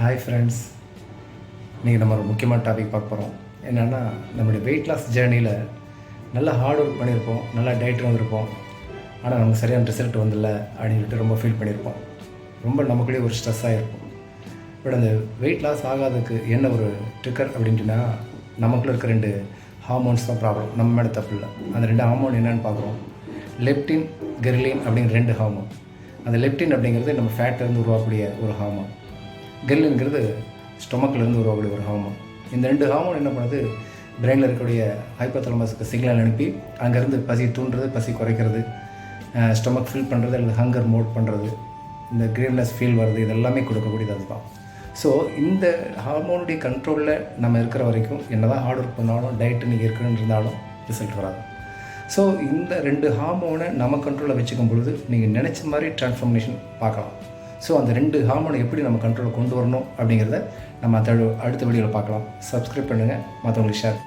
Hi friends இன்றைக்கி நம்ம ஒரு முக்கியமான டாபிக் பார்க்க போகிறோம் என்னென்னா நம்மளுடைய வெயிட் லாஸ் ஜேர்னியில் நல்லா ஹார்ட் ஒர்க் பண்ணியிருப்போம் நல்லா டயட் வந்திருப்போம். ஆனால் நமக்கு சரியான ரிசல்ட் வந்துடல அப்படின்னு சொல்லிட்டு ரொம்ப ஃபீல் பண்ணியிருப்போம். ரொம்ப நமக்குள்ளேயே ஒரு ஸ்ட்ரெஸ்ஸாக இருக்கும் பட் அந்த வெயிட் லாஸ் ஆகாததுக்கு என்ன ஒரு ட்ரிக்கர் அப்படின்ட்டுனா நமக்குள்ளே இருக்க ரெண்டு ஹார்மோன்ஸ் தான் ப்ராப்ளம் நம்ம மேலே தப்பு இல்லை. அந்த ரெண்டு ஹார்மோன் என்னென்னு பார்க்குறோம். லெப்டின் கெர்லின் அப்படிங்கிற ரெண்டு ஹார்மோன் அந்த லெப்டின் அப்படிங்கிறது நம்ம ஃபேட்லேருந்து உருவாக்கக்கூடிய ஒரு ஹார்மோன் கெல்லுங்கிறது ஸ்டொமக்லேருந்து உருவாகக்கூடிய ஒரு ஹார்மோன் இந்த ரெண்டு ஹார்மோன் என்ன பண்ணுது? பிரெயினில் இருக்கக்கூடிய ஹைப்போதலமஸுக்கு சிக்னல் அனுப்பி அங்கேருந்து பசி தூண்டுறது பசி குறைக்கிறது ஸ்டொமக் ஃபில் பண்ணுறது அல்லது ஹங்கர் மோட் பண்ணுறது இந்த கிரீவ்னஸ் ஃபீல் வர்றது இதெல்லாமே கொடுக்கக்கூடியது அதுதான். ஸோ இந்த ஹார்மோனுடைய கண்ட்ரோலில் நம்ம இருக்கிற வரைக்கும் என்ன தான் ஹார்ட் ஒர்க் பண்ணாலும் டயட்டு நீங்கள் இருக்கணும்னு இருந்தாலும் ரிசல்ட் வராது. ஸோ இந்த ரெண்டு ஹார்மோனை நம்ம கண்ட்ரோலில் வச்சுக்கும் பொழுது நீங்கள் நினச்ச மாதிரி டிரான்ஸ்ஃபர்மேஷன் பார்க்கலாம். ஸோ அந்த ரெண்டு ஹார்மோனை எப்படி நம்ம கண்ட்ரோலில் கொண்டு வரணும் அப்படிங்கிறத நம்ம அடுத்த அடுத்த வீடியோவில் பார்க்கலாம். சப்ஸ்கிரைப் பண்ணுங்கள் மற்றவங்களுக்கு ஷேர்